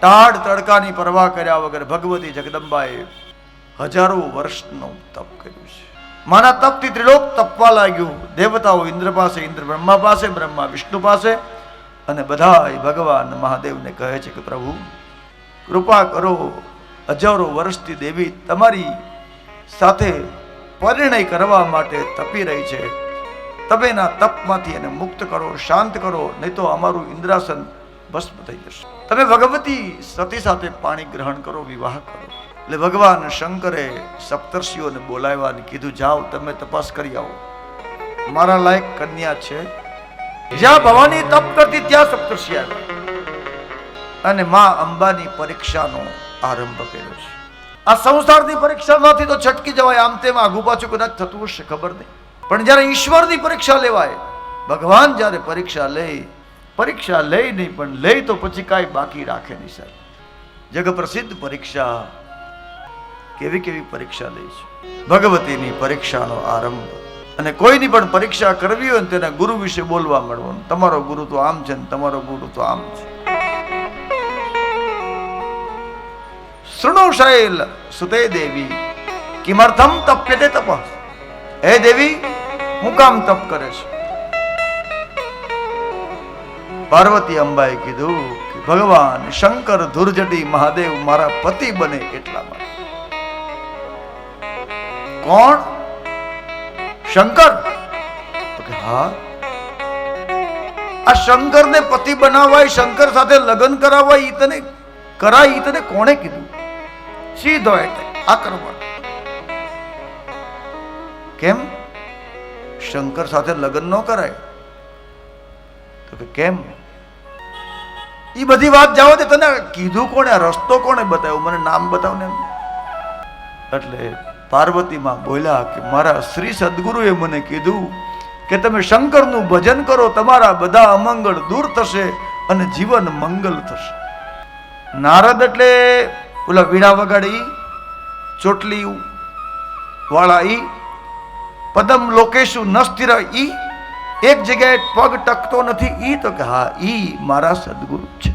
ટાઢ તડકાની પરવા કર્યા વગર ભગવતી જગદંબાએ હજારો વર્ષનું તપ કર્યું છે. મારા તપથી ત્રિલોક તપવા લાગ્યું. દેવતાઓ ઇન્દ્ર પાસે, ઇન્દ્ર બ્રહ્મા પાસે, બ્રહ્મા વિષ્ણુ પાસે અને બધા ભગવાન મહાદેવને કહે છે કે, પ્રભુ, કૃપા કરો, હજારો વર્ષથી દેવી તમારી સાથે પરિણય કરવા માટે તપી રહી છે. તમે એના તપમાંથી એને મુક્ત કરો, શાંત કરો, નહીં તો અમારું ઇન્દ્રાસન ભસ્મ થઈ જશે. તમે ભગવતી સતી સાથે પાણી ગ્રહણ કરો, વિવાહ કરો. એટલે ભગવાન શંકરે સપ્તર્ષિઓને બોલાવ્યા અને કીધું, જાઓ, તમે તપાસ કરી આવો. મારા લાયક કન્યા છે. જ્યાં ભવાની તપ કરતી ત્યાં સપ્તર્ષિ આવ્યા. અને માં અંબાની પરીક્ષાનો આરંભ કર્યો છે. આ સંસારની પરીક્ષા નથી તો છટકી જવાય. આમ તેમ આઘુ પાછું કદાચ થતું હશે, ખબર નહીં. પણ જ્યારે ઈશ્વરની પરીક્ષા લેવાય, ભગવાન જ્યારે પરીક્ષા લે પરીક્ષા લે નહીં, પણ લે તો પછી કાંઈ બાકી રાખે નહીં સાહેબ. જગ પ્રસિદ્ધ પરીક્ષા, કેવી કેવી પરીક્ષા લે છે? ભગવતીની પરીક્ષાનો આરંભ. અને કોઈની પણ પરીક્ષા કરવી હોય ને તેના ગુરુ વિશે બોલવા મળવાનું. તમારો ગુરુ તો આમ છે ને તમારો ગુરુ તો આમ છે. શૃણો શૈલ સુતે દેવી, કિમર્થમ તપ્યતે તપ. હે દેવી, હું કામ તપ કરે છે? પાર્વતી અંબાએ કીધું કે, ભગવાન, શંકર, ધુરજટી, મહાદેવ મારા પતિ બને એટલા માટે. કોણ? શંકર? હા. આ શંકરને પતિ બનાવાય, શંકર સાથે લગ્ન કરાવવા ઈ તને કરાય, ઈ તને કોણે કીધું? સીધો એટલે આક્રમણ. કેમ? શંકર સાથે લગ્ન ન કરાય. તો કે કેમ? એ બધી વાત જાઓ તે તને કીધું કોણે રસ્તો કોણે બતાવ્યો? મને નામ બતાવ ને એટલે પાર્વતીમાં બોલ્યા કે મારા શ્રી સદગુરુએ મને કીધું કે તમે શંકરનું ભજન કરો, તમારા બધા અમંગળ દૂર થશે અને જીવન મંગલ થશે. નારદ એટલે ઓલા વીણા વગાડી, ચોટલી વાળા ઈ, પદમ લોકેશુ ન સ્થિર ઈ એક જગ્યાએ પગ ટકતો નથી, ઈ તો કે હા, ઈ મારા સદગુરુ છે.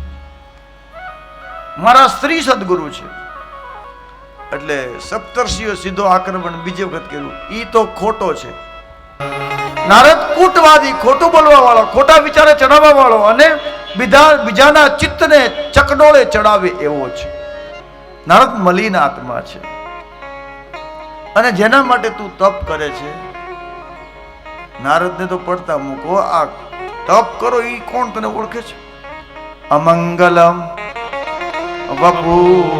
મારા સ્ત્રી સદગુરુ છે. એટલે સપ્તર્ષિઓ સીધો આક્રમણ બીજી વખત કર્યું. ઈ તો ખોટો છે. નારદ કૂટવાદી, ખોટું બોલવા વાળો ખોટા વિચારે ચડાવવા વાળો અને બીજા, બીજાના ચિત્તને ચકડોળે ચડાવે એવો છે. નારદ મલિન આત્મા છે. અને જેના માટે તું તપ કરે છે નારદને તો પડતા મૂકો આ તપ કરો એ કોણ તને ઓળખે છે? અમંગલમ વપુધારિણી.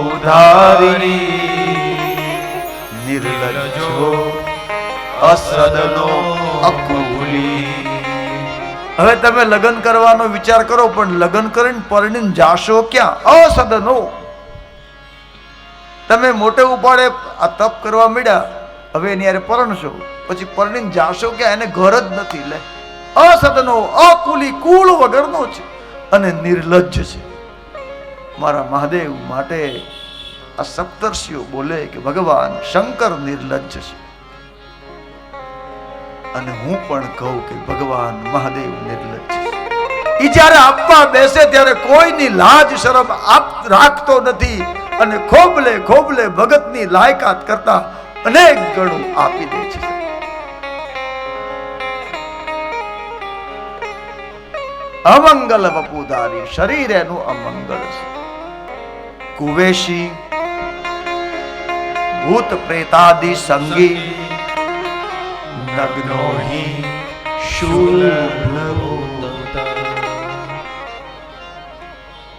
નિર્લજો અસદનો અકુલી. હવે તમે લગ્ન કરવાનો વિચાર કરો, પણ લગ્ન કરીને પરણીને જાશો ક્યાં? અસદનો. તમે મોટે ઉપાડે આ તપ કરવા મળ્યા હવે એની યારે પરણશો પછી પરણીને જાશો કે એને ઘર જ નથી, લે. અસદનો, અકુલી, કુળ વગરનો છે અને નિર્લજ્જ છે. મારા મહાદેવ માટે આ સપ્તર્ષિઓ બોલે કે ભગવાન શંકર નિર્લજ્જ છે. અને હું પણ કહું કે ભગવાન મહાદેવ નિર્લજ્જ છે. જ્યારે આપવા બેસે ત્યારે કોઈની લાજ, શરમ આપ રાખતો નથી અને ખોબલે ખોબલે ભગતની લાયકાત કરતા અનેક ગણું આપી દે છે. અમંગલ વપુદારી શરીર એનું અમંગલ છે. કુવેશી, ભૂત પ્રેતાદિ સંગી નગ્નો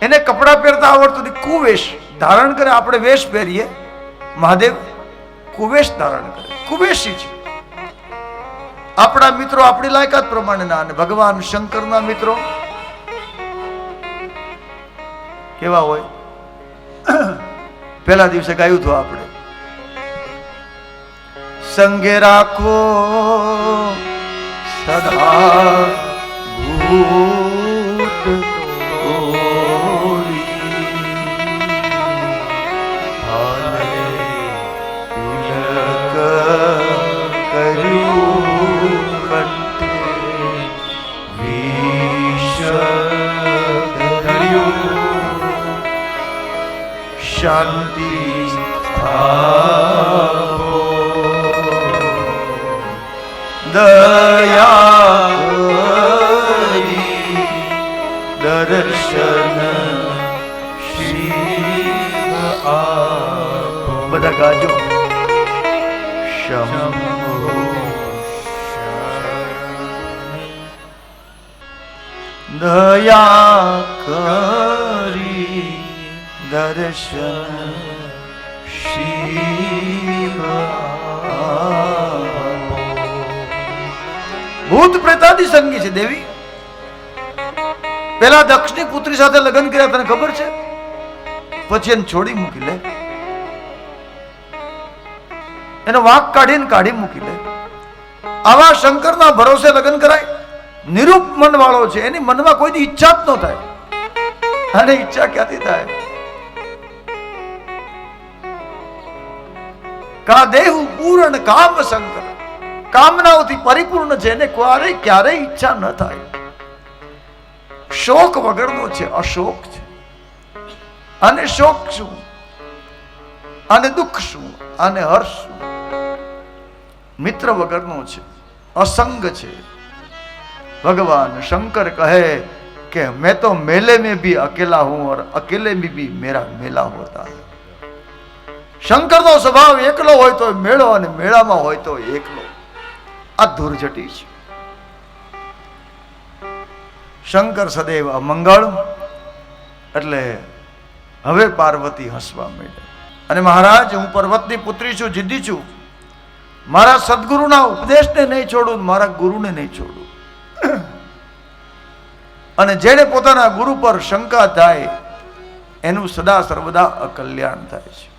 એને કપડા પહેરતા આવડતું કુવેશ, ધારણ કરે આપણે વેશ પહેરીએ. મહાદેવ કુવેશ ધારણ કરે. કુવેશી છે. આપણા મિત્રો આપણી લાયકાત પ્રમાણેના અને ભગવાન શંકરના મિત્રો કેવા હોય? પહેલા દિવસે ગાયું હતું આપણે. સંગે રાખો, સદા ભૂત બધા ગાજો. દયા કરી દર્શન ભૂત પ્રેતાદી સંગી છે દેવી. પેલા દક્ષની પુત્રી સાથે લગ્ન કર્યા તને ખબર છે? પછી એને છોડી મૂકી લે. એનો વાંક કાઢીને કાઢી મૂકી દે. આવા શંકરના ભરોસે લગ્ન કરાય. નિરૂપ મન વાળો છે, એની મનમાં કોઈની ઈચ્છા જ ન થાય. અને ઈચ્છા ક્યાંથી થાય? કા દેહ પૂર્ણ કામ શંકર. કામનાઓથી પરિપૂર્ણ છે, એને ક્યારેય ક્યારેય ઈચ્છા ન થાય. શોક વગરનો છે, અશોક છે. અને શોક શું? અને દુઃખ શું? અને હર્ષ શું? મિત્ર વગરનો છે અસંગ છે भगवान शंकर कहे कि मैं तो मेले में भी अकेला हूं और अकेले में भी मेरा मेला होता है શંકરનો સ્વભાવ એકલો હોય તો મેળો અને મેળામાં હોય તો એકલો આ ધુરજટી છે શંકર સદૈવ અમંગળ એટલે હવે પાર્વતી હસવા માંડ્યા અને મહારાજ હું પર્વતની પુત્રી છું જીદ્દી છું મારા સદગુરુના ઉપદેશને નહીં છોડું મારા ગુરુને નહીં છોડું. અને જેને પોતાના ગુરુ પર શંકા થાય, એનું સદા સર્વદા અકલ્યાણ થાય છે.